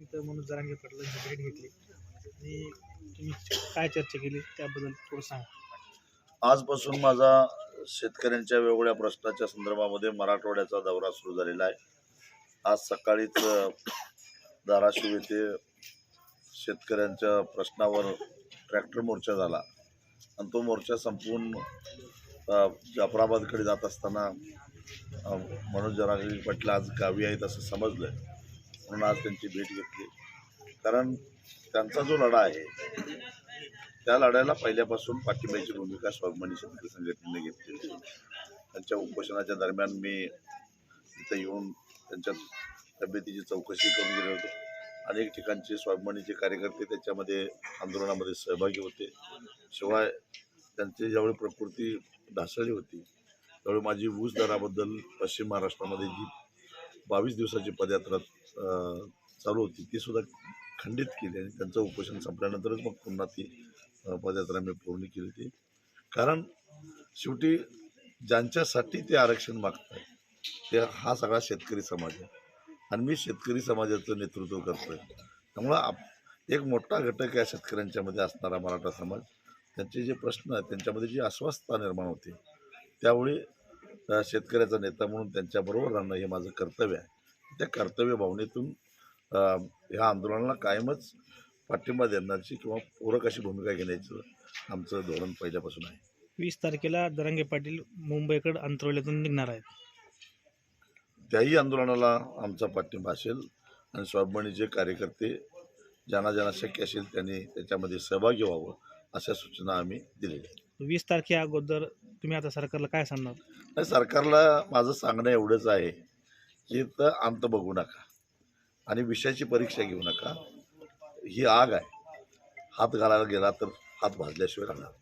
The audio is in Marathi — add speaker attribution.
Speaker 1: तिथं मनोज जरांगे पाटलांची भेट घेतली. आणि तुम्ही काय चर्चा केली त्याबद्दल थोडं सांगा.
Speaker 2: आजपासून माझा शेतकऱ्यांच्या वेगवेगळ्या प्रश्नाच्या संदर्भामध्ये मराठवाड्याचा दौरा सुरू झालेला आहे. आज सकाळीच धाराशिव येथे शेतकऱ्यांच्या प्रश्नावर ट्रॅक्टर मोर्चा झाला. आणि तो मोर्चा संपवून जाफराबादकडे जात असताना मनोज जरांगे पाटील आज गावी आहेत असं समजलं म्हणून आज त्यांची भेट घेतली. कारण त्यांचा जो लढा आहे त्या लढ्याला पहिल्यापासून पाठिंब्याची भूमिका स्वाभिमानी शेतकरी संघटनेने घेतली त्यांच्या उपोषणाच्या दरम्यान मी इथं येऊन त्यांच्या तब्येतीची चौकशी करून गेलो होतो. अनेक ठिकाणचे स्वाभिमानीचे कार्यकर्ते त्याच्यामध्ये आंदोलनामध्ये सहभागी होते. शिवाय त्यांची ज्यावेळी प्रकृती ढासळली होती त्यावेळी माझी ऊस दराबद्दल पश्चिम महाराष्ट्रामध्ये जी बावीस दिवसाची पदयात्रा चालू होती. ती सुद्धा खंडित केली आणि त्यांचं उपोषण संपल्यानंतरच मग पुन्हा ती पदयात्रा मी पूर्ण केली होती. कारण शेवटी ज्यांच्यासाठी ते आरक्षण मागत आहे ते हा सगळा शेतकरी समाज आहे. आणि मी शेतकरी समाजाचं नेतृत्व करतोय. त्यामुळं आप एक मोठा घटक या शेतकऱ्यांच्यामध्ये असणारा मराठा समाज त्यांचे जे प्रश्न आहेत त्यांच्यामध्ये जी अस्वस्थता निर्माण होते त्यावेळी अ, शेतकऱ्याचा नेता म्हणून त्यांच्याबरोबर राहणं हे माझं कर्तव्य आहे. त्या कर्तव्य भावनेतून ह्या आंदोलनाला कायमच पाठिंबा देण्याची किंवा पूरक अशी भूमिका घेण्याचं आमचं धोरण पहिल्यापासून आहे.
Speaker 1: वीस तारखेला जरांगे पाटील मुंबईकडे अंतरवल्यातून निघणार आहेत.
Speaker 2: त्याही आंदोलनाला आमचा पाठिंबा असेल आणि स्वाभिमानीचे कार्यकर्ते ज्यांना ज्यांना शक्य असेल त्यांनी त्याच्यामध्ये सहभागी व्हावं अशा सूचना आम्ही दिलेल्या आहेत.
Speaker 1: वीस तारखे अगोदर तुम्ही आता सरकारला काय सांगणार?
Speaker 2: नाही सरकारला माझं सांगणं एवढंच आहे की तर अंत बघू नका आणि विषयाची परीक्षा घेऊ नका. ही आग आहे. हात घालायला गेला तर हात भाजल्याशिवाय राहणार